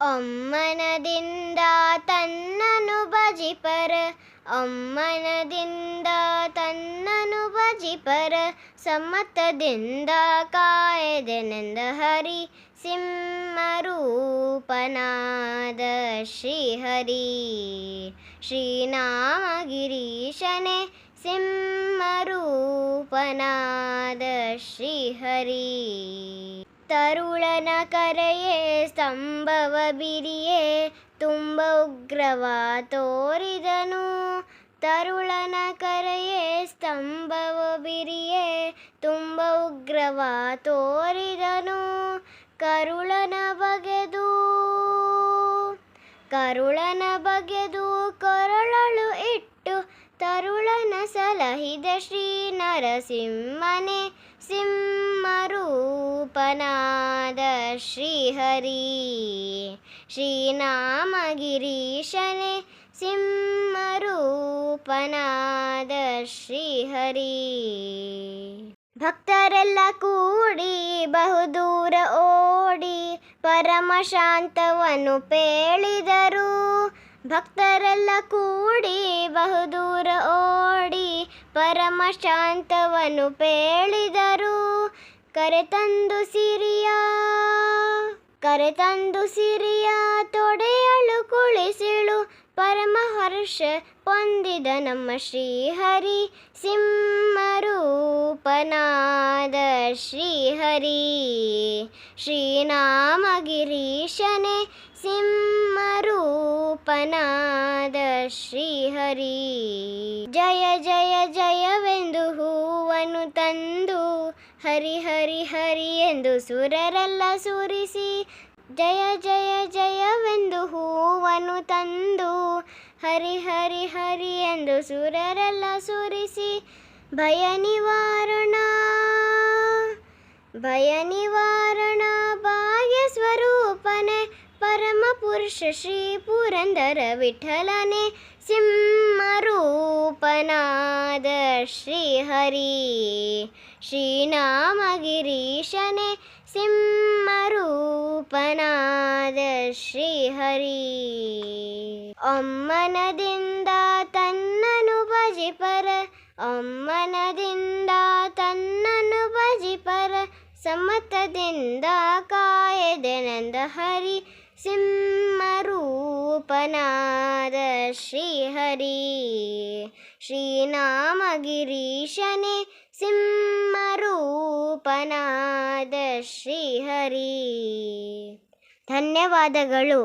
ಅಮ್ಮನದಿಂದ ತನ್ನನು ಭಜಿಪರ ಅಮ್ಮನದಿಂದ ತನ್ನನು ಭಜಿಪರ ಸಮ್ಮತದಿಂದ ಕಾಯದೆನೆಂದ ಹರಿ ಸಿಂಹರೂಪನಾದ ಶ್ರೀಹರಿ ಶ್ರೀನಾಮಗಿರೀಶನೆ ಸಿಂಹರೂಪನಾದ ಶ್ರೀಹರಿ ತರುಳನ ಕರೆಯೇ, ಸ್ತಂಭವ ಬಿರಿಯೇ, ತುಂಬ ಉಗ್ರವ ತೋರಿದನು. ತರುಳನ ಕರೆಯೇ, ಸ್ತಂಭವ ಬಿರಿಯೇ, ತುಂಬ ಉಗ್ರವ ತೋರಿದನು. ಕರುಳನ ಬಗೆದು ಕರುಳನ ಬಗೆದು ತರುಳನ ಸಲಹಿದ ಶ್ರೀ ನರಸಿಂಹನೆ ಸಿಂಹರೂಪನಾದ ಶ್ರೀಹರಿ. ಶ್ರೀನಾಮಗಿರೀಶನೆ ಸಿಂಹರೂಪನಾದ ಶ್ರೀಹರಿ. ಭಕ್ತರೆಲ್ಲ ಕೂಡಿ ಬಹುದೂರ ಓಡಿ ಪರಮ ಶಾಂತವನ್ನು ಪೇಳಿದರು. ಭಕ್ತರೆಲ್ಲ ಕೂಡಿ ಬಹುದೂರ ಪರಮ ಶಾಂತವನ್ನು ಪೇಳಿದರು ಕರೆತಂದು ಸಿರಿಯ ಕರೆತಂದು ಸಿರಿಯ, ತೊಡೆಯಳು ಕುಳಿಸಿಳು ಪರಮ ಹರ್ಷ ಹೊಂದಿದ ನಮ್ಮ ಶ್ರೀಹರಿ, ಸಿಂಹರೂಪನಾದ ಶ್ರೀಹರಿ ಶ್ರೀನಾಮಗಿರೀಶನೆ ಸಿಂಹರೂಪನಾದ ಶ್ರೀಹರಿ. ಜಯ ಜಯ, ಜಯವೆಂದು ಹೂವನ್ನು ತಂದು ಹರಿ ಹರಿ ಹರಿ ಎಂದು ಸುರರೆಲ್ಲ ಸುರಿಸಿ, ಜಯ ಜಯ, ಜಯವೆಂದು ಹೂವನ್ನು ತಂದು ಹರಿ ಹರಿ ಹರಿ ಎಂದು ಸುರರೆಲ್ಲ ಸುರಿಸಿ, ಭಯ ನಿವಾರಣ ಭಯ ನಿವಾರಣ ಪುರುಷ ಶ್ರೀ ಪುರಂದರ ವಿಠಲನೆ ಸಿಂಹರೂಪನಾದ ಶ್ರೀಹರಿ. ಶ್ರೀನಾಮಗಿರೀಶನೆ ಸಿಂಹರೂಪನಾದ ಶ್ರೀಹರಿ. ಅಮ್ಮನದಿಂದ ತನ್ನನು ಭಜಿಪರ ಅಮ್ಮನದಿಂದ ತನ್ನನು ಭಜಿಪರ ಸಮತದಿಂದ ಕಾಯದೆನೆಂದ ಹರಿ ಸಿಂಹರೂಪನಾದ ಶ್ರೀಹರಿ ಶ್ರೀನಾಮಗಿರೀಶನೆ ಸಿಂಹರೂಪನಾದ ಶ್ರೀಹರಿ ಧನ್ಯವಾದಗಳು